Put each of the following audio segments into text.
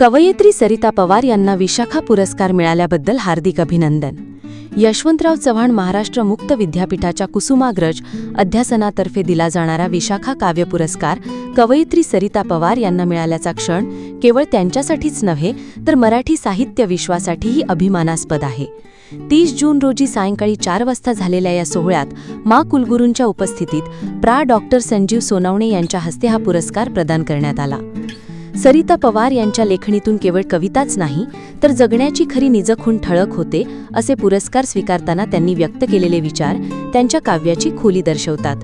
कवयित्री सरिता पवार यांना विशाखा पुरस्कार मिळाल्याबद्दल हार्दिक अभिनंदन. यशवंतराव चव्हाण महाराष्ट्र मुक्त विद्यापीठाच्या कुसुमाग्रज अध्यासनातर्फे दिला जाणारा विशाखा काव्य पुरस्कार कवयित्री सरिता पवार यांना मिळाल्याचा क्षण केवळ त्यांच्यासाठीच नव्हे तर मराठी साहित्य विश्वासाठीही अभिमानास्पद आहे. तीस जून रोजी सायंकाळी चार वाजता झालेल्या या सोहळ्यात मा कुलगुरूंच्या उपस्थितीत प्रा डॉक्टर संजीव सोनावणे यांच्या हस्ते हा पुरस्कार प्रदान करण्यात आला. सरिता पवार यांच्या लेखणीतून केवळ कविताच नाही तर जगण्याची खरी निजखून ठळक होते असे पुरस्कार स्वीकारताना त्यांनी व्यक्त केलेले विचार त्यांच्या काव्याची खोली दर्शवतात.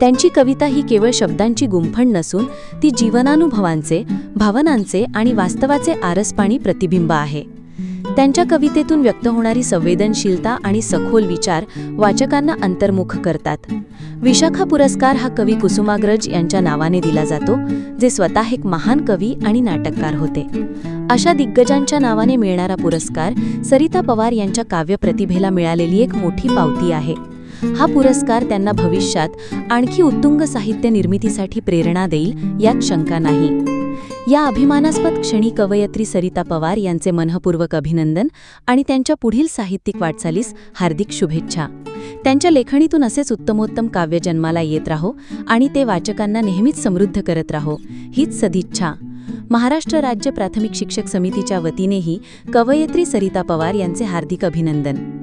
त्यांची कविता ही केवळ शब्दांची गुंफण नसून ती जीवनानुभवांचे भावनांचे आणि वास्तवाचे आरसपाणी प्रतिबिंब आहे. त्यांच्या कवितेतून व्यक्त होणारी संवेदनशीलता आणि सखोल विचार वाचकांना अंतर्मुख करतात. विशाखा पुरस्कार हा कवी कुसुमाग्रज यांच्या नावाने दिला जातो जे स्वतः एक महान कवी आणि नाटककार होते. अशा दिग्गजांच्या नावाने मिळणारा पुरस्कार सरिता पवार यांच्या काव्यप्रतिभेला मिळालेली एक मोठी पावती आहे. हा पुरस्कार त्यांना भविष्यात आणखी उत्तुंग साहित्य निर्मितीसाठी प्रेरणा देईल यात शंका नाही. या अभिमानास्पद क्षणी कवयत्री सरिता पवार यांचे मनःपूर्वक अभिनंदन आणि त्यांच्या पुढील साहित्यिक वाटचालीस हार्दिक शुभेच्छा. त्यांच्या लेखणीतून असेच उत्तमोत्तम काव्य जन्माला येत राहो आणि ते वाचकांना नेहमीच समृद्ध करत राहो हीच सदिच्छा. महाराष्ट्र राज्य प्राथमिक शिक्षक समितीच्या वतीनेही कवयत्री सरिता पवार यांचे हार्दिक अभिनंदन.